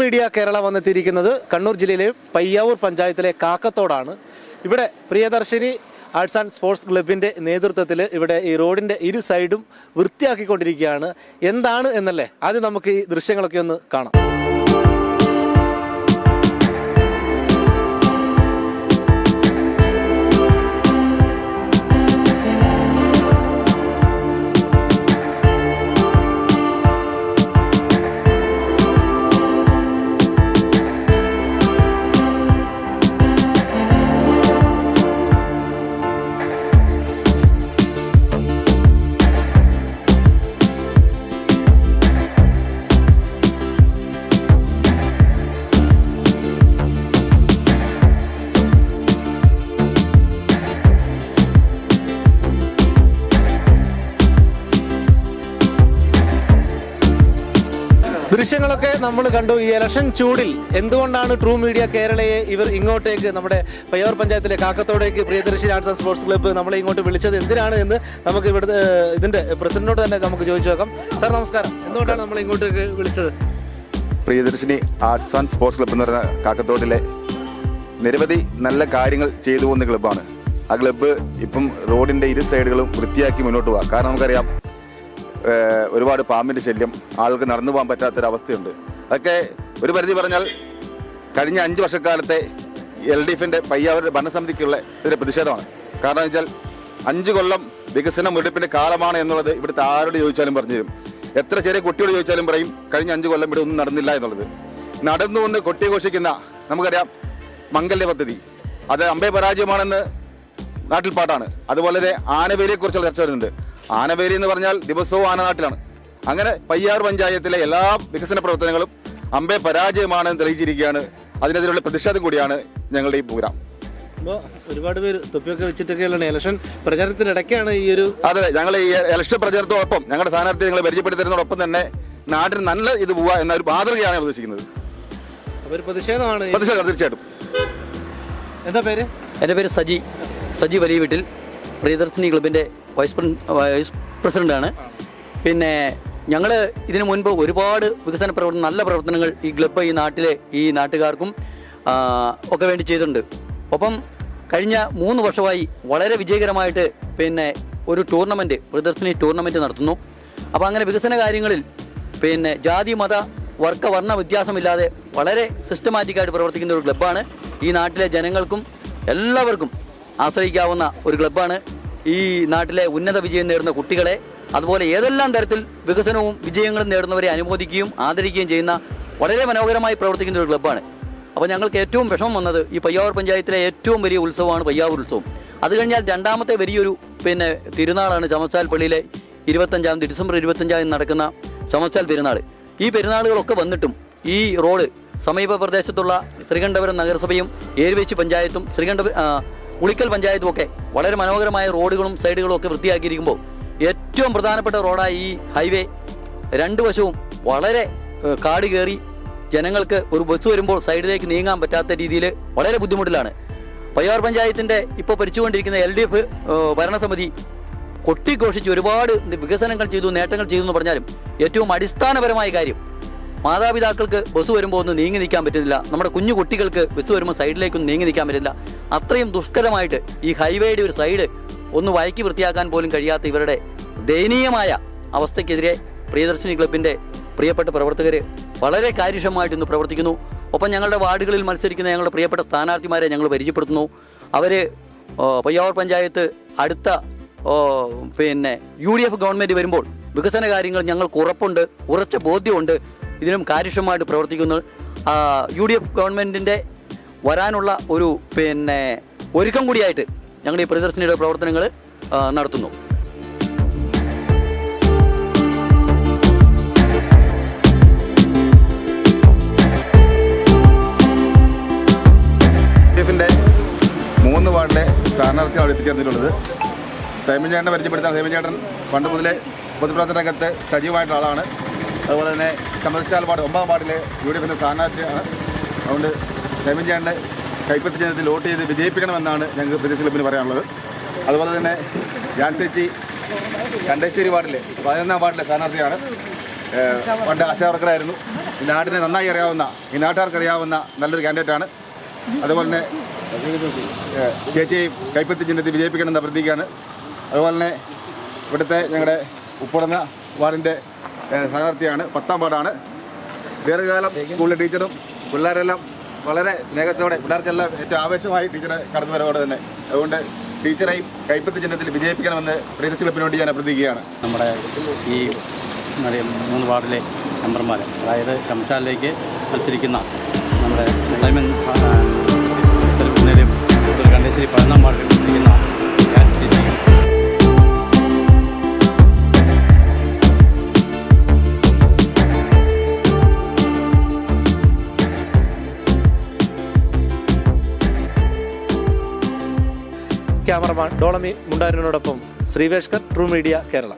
Media Kerala വന്നെത്തിയിരിക്കുന്നത് Kannur ജില്ലയിലെ പയ്യാവൂർ പഞ്ചായത്തിലെ കാക്കത്തോടാണ്. ഇവിടെ പ്രിയദർശിനി ആർട്സ് ആൻഡ് സ്പോർട്സ് ക്ലബിന്റെ നേതൃത്വത്തിൽ ഇവിടെ ഈ റോഡിന്റെ ഇരു സൈഡും വൃത്തിയാക്കിക്കൊണ്ടിരിക്കുകയാണ്. എന്താണ് എന്നല്ലേ? ആദ്യം നമുക്ക് ഈ ദൃശ്യങ്ങളൊക്കെ ഒന്ന് കാണാം. ദൃശ്യങ്ങളൊക്കെ നമ്മൾ കണ്ടു. ഈ ഇലക്ഷൻ ചൂടിൽ എന്തുകൊണ്ടാണ് ട്രൂ മീഡിയ കേരളയെ ഇവർ ഇങ്ങോട്ടേക്ക് നമ്മുടെ പയ്യാവൂർ പഞ്ചായത്തിലെ കാക്കത്തോടേക്ക് Priyadarshi arts and sports club നമ്മളെ ഇങ്ങോട്ട് വിളിച്ചത് എന്തിനാണ് എന്ന് നമുക്ക് ഇവിടുത്തെ ഇതിന്റെ പ്രസിഡന്റിനോട് തന്നെ നമുക്ക് ചോദിച്ചു നോക്കാം. സാർ നമസ്കാരം. എന്തുകൊണ്ടാണ് നമ്മളെ ഇങ്ങോട്ടേക്ക് വിളിച്ചത്? Priyadarshini arts and sports club എന്ന് പറയുന്ന കാക്കത്തോട്ടിലെ നിരവധി നല്ല കാര്യങ്ങൾ ചെയ്തു പോകുന്ന ക്ലബ്ബാണ്. ആ ക്ലബ്ബ് ഇപ്പം റോഡിന്റെ ഇരു സൈഡുകളും വൃത്തിയാക്കി മുന്നോട്ട് പോകാം കാരണം നമുക്കറിയാം ഒരുപാട് പാമ്പിന്റെ ശല്യം ആൾക്ക് നടന്നു പോകാൻ പറ്റാത്തൊരവസ്ഥയുണ്ട്. അതൊക്കെ ഒരു പരിധി പറഞ്ഞാൽ കഴിഞ്ഞ അഞ്ച് വർഷക്കാലത്തെ എൽ ഡി എഫിന്റെ പയ്യാവൂർ ഭരണസമിതിക്കുള്ള ഇതിന്റെ പ്രതിഷേധമാണ്. കാരണം വെച്ചാൽ അഞ്ച് കൊല്ലം വികസന മുരടിപ്പിന്റെ കാലമാണ് എന്നുള്ളത് ഇവിടുത്തെ ആരോട് ചോദിച്ചാലും പറഞ്ഞു തരും. എത്ര ചെറിയ കുട്ടിയോട് ചോദിച്ചാലും പറയും കഴിഞ്ഞ അഞ്ച് കൊല്ലം ഇവിടെ ഒന്നും നടന്നില്ല എന്നുള്ളത്. നടന്നുകൊണ്ട് കൊട്ടി ഘോഷിക്കുന്ന നമുക്കറിയാം മംഗല്യ പദ്ധതി. അത് അമ്പേ പരാജയമാണെന്ന് നാട്ടിൽ പാട്ടാണ് അതുപോലെ തന്നെ ആനവേലിയെ കുറിച്ചുള്ള ചർച്ച വരുന്നുണ്ട്. ആനവേലി എന്ന് പറഞ്ഞാൽ ദിവസവും ആന നാട്ടിലാണ് അങ്ങനെ പയ്യാർ പഞ്ചായത്തിലെ എല്ലാ വികസന പ്രവർത്തനങ്ങളും അമ്പേ പരാജയമാണെന്ന് തെളിയിച്ചിരിക്കുകയാണ്. അതിനെതിരെയുള്ള പ്രതിഷേധം കൂടിയാണ് ഞങ്ങളുടെ ഈ പ്രോഗ്രാം. അപ്പോൾ ഒരുപാട് പേര് തൊപ്പിയൊക്കെ വെച്ചിട്ടൊക്കെയുള്ള ഇലക്ഷൻ പ്രചാരണത്തിനിടയ്ക്കാണ് ഈ ഒരു അതെ ഞങ്ങൾ ഈ ഇലക്ഷൻ പ്രചാരണത്തോടൊപ്പം ഞങ്ങളുടെ സ്ഥാനാർത്ഥി നിങ്ങളെ പരിചയപ്പെടുത്തുന്നതിനോടൊപ്പം തന്നെ നാട്ടിന് നല്ല ഇത് പോവുക എന്ന ഒരു മാതൃകയാണ് ഉദ്ദേശിക്കുന്നത്. ഒരു പ്രതിഷേധമാണ് പ്രതിഷേധം തീർച്ചയായിട്ടും. എന്താ പേര്? എന്റെ പേര് സജി. സജി വലിയ വീട്ടിൽ പ്രിയദർശിനി ക്ലബിന്റെ വൈസ് വൈസ് പ്രസിഡന്റാണ് പിന്നെ ഞങ്ങൾ ഇതിനു മുൻപ് ഒരുപാട് വികസന പ്രവർത്തനം നല്ല പ്രവർത്തനങ്ങൾ ഈ ക്ലബ്ബ് ഈ നാട്ടിലെ ഈ നാട്ടുകാർക്കും ഒക്കെ വേണ്ടി ചെയ്തിട്ടുണ്ട്. ഒപ്പം കഴിഞ്ഞ മൂന്ന് വർഷമായി വളരെ വിജയകരമായിട്ട് പിന്നെ ഒരു ടൂർണമെന്റ് പ്രിയദർശിനി ടൂർണമെന്റ് നടത്തുന്നു. അപ്പോൾ അങ്ങനെ വികസന കാര്യങ്ങളിൽ പിന്നെ ജാതി മത വർക്ക വർണ വ്യത്യാസമില്ലാതെ വളരെ സിസ്റ്റമാറ്റിക്കായിട്ട് പ്രവർത്തിക്കുന്ന ഒരു ക്ലബ്ബാണ് ഈ നാട്ടിലെ ജനങ്ങൾക്കും എല്ലാവർക്കും ആശ്രയിക്കാവുന്ന ഒരു ക്ലബ്ബാണ്. ഈ നാട്ടിലെ ഉന്നത വിജയം നേടുന്ന കുട്ടികളെ അതുപോലെ ഏതെല്ലാം തരത്തിൽ വികസനവും വിജയങ്ങളും നേടുന്നവരെ അനുമോദിക്കുകയും ആദരിക്കുകയും ചെയ്യുന്ന വളരെ മനോഹരമായി പ്രവർത്തിക്കുന്ന ഒരു ക്ലബ്ബാണ്. അപ്പോൾ ഞങ്ങൾക്ക് ഏറ്റവും വിഷമം വന്നത് ഈ പയ്യാവൂർ പഞ്ചായത്തിലെ ഏറ്റവും വലിയ ഉത്സവമാണ് പയ്യാവൂർ ഉത്സവം. അത് കഴിഞ്ഞാൽ രണ്ടാമത്തെ വലിയൊരു പിന്നെ തിരുനാളാണ് ചമച്ചാൽ പള്ളിയിലെ ഇരുപത്തഞ്ചാം ഡിസംബർ ഇരുപത്തഞ്ചാം നടക്കുന്ന ചമച്ചാൽ പെരുന്നാൾ. ഈ പെരുന്നാളുകളൊക്കെ വന്നിട്ടും ഈ റോഡ് സമീപ പ്രദേശത്തുള്ള ശ്രീകണ്ഠപുരം നഗരസഭയും ഏരുവേച്ചി പഞ്ചായത്തും ശ്രീകണ്ഠപുരം ഉളിക്കൽ പഞ്ചായത്തും ഒക്കെ വളരെ മനോഹരമായ റോഡുകളും സൈഡുകളും ഒക്കെ വൃത്തിയാക്കിയിരിക്കുമ്പോൾ ഏറ്റവും പ്രധാനപ്പെട്ട റോഡായ ഈ ഹൈവേ രണ്ട് വശവും വളരെ കാട് കയറി ജനങ്ങൾക്ക് ഒരു ബസ് വരുമ്പോൾ സൈഡിലേക്ക് നീങ്ങാൻ പറ്റാത്ത രീതിയിൽ വളരെ ബുദ്ധിമുട്ടിലാണ്. പയ്യാർ പഞ്ചായത്തിന്റെ ഇപ്പോൾ ഭരിച്ചുകൊണ്ടിരിക്കുന്ന എൽ ഡി എഫ് ഭരണസമിതി കൊട്ടിഘോഷിച്ച് ഒരുപാട് വികസനങ്ങൾ ചെയ്തു നേട്ടങ്ങൾ ചെയ്തു എന്ന് പറഞ്ഞാലും ഏറ്റവും അടിസ്ഥാനപരമായ കാര്യം മാതാപിതാക്കൾക്ക് ബസ് വരുമ്പോൾ ഒന്ന് നീങ്ങി നിൽക്കാൻ പറ്റുന്നില്ല. നമ്മുടെ കുഞ്ഞു കുട്ടികൾക്ക് ബസ് വരുമ്പോൾ സൈഡിലേക്കൊന്നും നീങ്ങി നിൽക്കാൻ പറ്റില്ല അത്രയും ദുഷ്കരമായിട്ട് ഈ ഹൈവേയുടെ ഒരു സൈഡ് ഒന്ന് വയക്കി വൃത്തിയാക്കാൻ പോലും കഴിയാത്ത ഇവരുടെ ദയനീയമായ അവസ്ഥയ്ക്കെതിരെ പ്രിയദർശിനി ക്ലബിന്റെ പ്രിയപ്പെട്ട പ്രവർത്തകർ വളരെ കാര്യക്ഷമമായിട്ട് ഇന്ന് പ്രവർത്തിക്കുന്നു. ഒപ്പം ഞങ്ങളുടെ വാർഡുകളിൽ മത്സരിക്കുന്ന ഞങ്ങളുടെ പ്രിയപ്പെട്ട സ്ഥാനാർത്ഥിമാരെ ഞങ്ങൾ പരിചയപ്പെടുത്തുന്നു. അവർ പയ്യാവൂർ പഞ്ചായത്ത് അടുത്ത പിന്നെ യു ഡി എഫ് ഗവൺമെന്റ് വരുമ്പോൾ വികസന കാര്യങ്ങൾ ഞങ്ങൾക്ക് ഉറപ്പുണ്ട് ഉറച്ച ബോധ്യമുണ്ട്. ഇതിനും കാര്യക്ഷമമായിട്ട് പ്രവർത്തിക്കുന്നു. യു ഡി എഫ് ഗവൺമെന്റിന്റെ വരാനുള്ള ഒരു പിന്നെ ഒരുക്കം കൂടിയായിട്ട് ഞങ്ങൾ ഈ പ്രദർശനിയുടെ പ്രവർത്തനങ്ങൾ നടത്തുന്നു. മൂന്ന് വാർഡിലെ സ്ഥാനാർത്ഥിയാണ് എത്തിച്ചേർന്നിട്ടുള്ളത്. സൈമൻ ചേട്ടനെ പരിചയപ്പെടുത്താൻ സൈമൻ ചേട്ടൻ പണ്ട് മുതലേ പൊതുപ്രവർത്തന രംഗത്ത് സജീവമായിട്ടുള്ള ആളാണ്. അതുപോലെ തന്നെ ചമ്മച്ചാൽ വാർഡ് ഒമ്പതാം വാർഡിലെ യു ഡി എഫിന്റെ സ്ഥാനാർത്ഥിയാണ്. അതുകൊണ്ട് സൈമൻ ചേട്ടനെ കൈപ്പത്തി ജനത്തിൽ വോട്ട് ചെയ്ത് വിജയിപ്പിക്കണമെന്നാണ് ഞങ്ങൾക്ക് പ്രതീക്ഷ ക്ലബിന് പറയാനുള്ളത്. അതുപോലെ തന്നെ ജാൻസേച്ചി കണ്ടശ്ശേരി വാർഡിലെ പതിനൊന്നാം വാർഡിലെ സ്ഥാനാർത്ഥിയാണ്. പണ്ട് ആശാവർക്കറായിരുന്നു ഈ നാടിനെ നന്നായി അറിയാവുന്ന ഈ നാട്ടുകാർക്ക് അറിയാവുന്ന നല്ലൊരു കാൻഡിഡേറ്റാണ് അതുപോലെ തന്നെ ചേച്ചി കൈപ്പത്തി ചിഹ്നത്തിൽ വിജയിപ്പിക്കണമെന്ന പ്രതീക്ഷയാണ് അതുപോലെ തന്നെ ഇവിടുത്തെ ഞങ്ങളുടെ ഉപ്പുടന്ന വാർഡിന്റെ സ്ഥാനാർത്ഥിയാണ്. പത്താം വാർഡാണ്. ദീർഘകാലം സ്കൂളിലെ ടീച്ചറും പിള്ളേരെല്ലാം വളരെ സ്നേഹത്തോടെ പിള്ളേർക്കെല്ലാം ഏറ്റവും ആവേശമായി ടീച്ചറെ കടന്നു വരവോടെ തന്നെ. അതുകൊണ്ട് ടീച്ചറെയും കൈപ്പത്തി ചിഹ്നത്തിൽ വിജയിപ്പിക്കണമെന്ന് പ്രീതസ് ക്ലബിന് വേണ്ടി ഞാൻ അഭ്യർത്ഥിക്കുകയാണ്. നമ്മുടെ ഈ മൂന്ന് വാർഡിലെ മെമ്പർമാർ അതായത് ചംശാലിലേക്ക് മത്സരിക്കുന്ന നമ്മുടെ സൈമൻ തിരുപ്പനേലും കണ്ടേശ്ശേരി പതിനൊന്നാം വാർഡിൽ ക്യാമറമാൻ ഡോളമി മുണ്ടാരിനോടൊപ്പം ശ്രീവേഷ്കർ ട്രൂ മീഡിയ കേരള.